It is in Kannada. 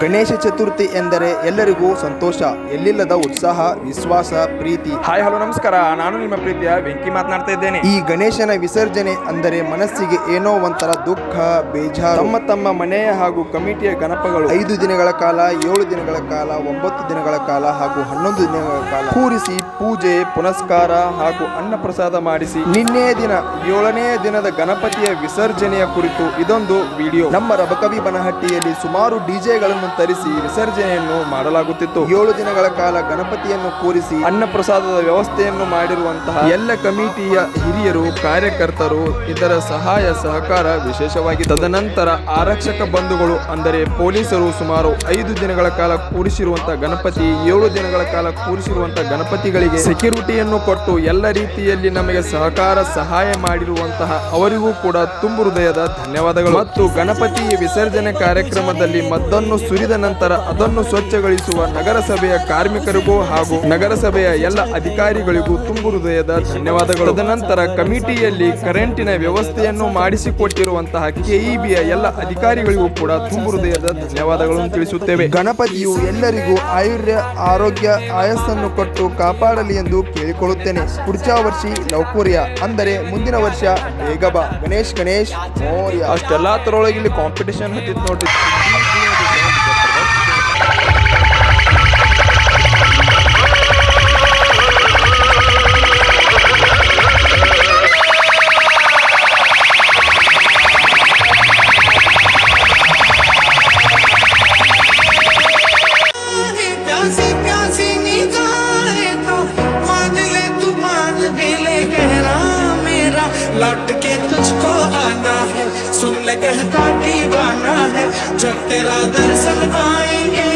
ಗಣೇಶ ಚತುರ್ಥಿ ಎಂದರೆ ಎಲ್ಲರಿಗೂ ಸಂತೋಷ ಎಲ್ಲಿಲ್ಲದ ಉತ್ಸಾಹ ವಿಶ್ವಾಸ ಪ್ರೀತಿ. ಹಾಯ್ ಹಲೋ ನಮಸ್ಕಾರ. ನಾನು ನಿಮ್ಮ ಪ್ರೀತಿಯ ವೆಂಕಿ ಮಾತನಾಡ್ತಾ ಇದ್ದೇನೆ. ಈ ಗಣೇಶನ ವಿಸರ್ಜನೆ ಅಂದರೆ ಮನಸ್ಸಿಗೆ ಏನೋ ಒಂಥರ ದುಃಖ ಬೇಜಾರು. ತಮ್ಮ ತಮ್ಮ ಮನೆಯ ಹಾಗೂ ಕಮಿಟಿಯ ಗಣಪಗಳು ಐದು ದಿನಗಳ ಕಾಲ ಏಳು ದಿನಗಳ ಕಾಲ ಒಂಬತ್ತು ದಿನಗಳ ಕಾಲ ಹಾಗೂ ಹನ್ನೊಂದು ದಿನಗಳ ಕಾಲ ಕೂರಿಸಿ ಪೂಜೆ ಪುನಸ್ಕಾರ ಹಾಗೂ ಅನ್ನ ಪ್ರಸಾದ ಮಾಡಿಸಿ ನಿನ್ನೆ ದಿನ ಏಳನೇ ದಿನದ ಗಣಪತಿಯ ವಿಸರ್ಜನೆಯ ಕುರಿತು ಇದೊಂದು ವಿಡಿಯೋ. ನಮ್ಮ ರಬಕವಿ ಬನಹಟ್ಟಿಯಲ್ಲಿ ಸುಮಾರು ಡಿಜೆಗಳನ್ನು ತರಿಸಿ ವಿಸರ್ಜನೆಯನ್ನು ಮಾಡಲಾಗುತ್ತಿತ್ತು. ಏಳು ದಿನಗಳ ಕಾಲ ಗಣಪತಿಯನ್ನು ಕೂರಿಸಿ ಅನ್ನ ಪ್ರಸಾದದ ವ್ಯವಸ್ಥೆಯನ್ನು ಮಾಡಿರುವಂತಹ ಎಲ್ಲ ಕಮಿಟಿಯ ಹಿರಿಯರು ಕಾರ್ಯಕರ್ತರು ಇದರ ಸಹಾಯ ಸಹಕಾರ ವಿಶೇಷವಾಗಿ ತದನಂತರ ಆರಕ್ಷಕ ಬಂಧುಗಳು ಅಂದರೆ ಪೊಲೀಸರು ಸುಮಾರು ಐದು ದಿನಗಳ ಕಾಲ ಕೂರಿಸಿರುವಂತಹ ಗಣಪತಿ ಏಳು ದಿನಗಳ ಕಾಲ ಕೂರಿಸಿರುವಂತಹ ಗಣಪತಿಗಳಿಗೆ ಸೆಕ್ಯೂರಿಟಿಯನ್ನು ಕೊಟ್ಟು ಎಲ್ಲ ರೀತಿಯಲ್ಲಿ ನಮಗೆ ಸಹಕಾರ ಸಹಾಯ ಮಾಡಿರುವಂತಹ ಅವರಿಗೂ ಕೂಡ ತುಂಬು ಹೃದಯದ ಧನ್ಯವಾದಗಳು. ಮತ್ತು ಗಣಪತಿ ವಿಸರ್ಜನೆ ಕಾರ್ಯಕ್ರಮದಲ್ಲಿ ಮದ್ದನ್ನು ಸುರಿದ ನಂತರ ಅದನ್ನು ಸ್ವಚ್ಛಗೊಳಿಸುವ ನಗರಸಭೆಯ ಕಾರ್ಮಿಕರಿಗೂ ಹಾಗೂ ನಗರಸಭೆಯ ಎಲ್ಲ ಅಧಿಕಾರಿಗಳಿಗೂ ತುಂಬು ಹೃದಯದ ಧನ್ಯವಾದಗಳು. ತದನಂತರ ಕಮಿಟಿಯಲ್ಲಿ ಕರೆಂಟಿನ ವ್ಯವಸ್ಥೆಯನ್ನು ಮಾಡಿಸಿಕೊಟ್ಟಿರುವಂತಹ ಕೆಇಬಿಯ ಎಲ್ಲ ಅಧಿಕಾರಿಗಳಿಗೂ ಕೂಡ ತುಂಬು ಹೃದಯದ ಧನ್ಯವಾದಗಳನ್ನು ತಿಳಿಸುತ್ತೇವೆ. ಗಣಪತಿಯು ಎಲ್ಲರಿಗೂ ಆಯುರ್ಯ ಆರೋಗ್ಯ ಆಯಸ್ಸನ್ನು ಕೊಟ್ಟು ಕಾಪಾಡಲಿ ಎಂದು ಕೇಳಿಕೊಳ್ಳುತ್ತೇನೆ. ಕುರ್ಚ ವರ್ಷಿ ಲೌಕುರ್ಯ ಅಂದರೆ ಮುಂದಿನ ವರ್ಷ ಬೇಗಬಾ. ಗಣೇಶ್ ಗಣೇಶ್ ಮೌರ್ಯ. ಅಷ್ಟೆಲ್ಲಾ ತರೊಳಗೆ ಇಲ್ಲಿ ಕಾಂಪಿಟೇಷನ್ ಹತ್ತಿತ್ತು ನೋಡ್ರಿ. लौट के तुझको आना है। सुन ले कहता दीवाना है जब तेरा दर्शन आएँगे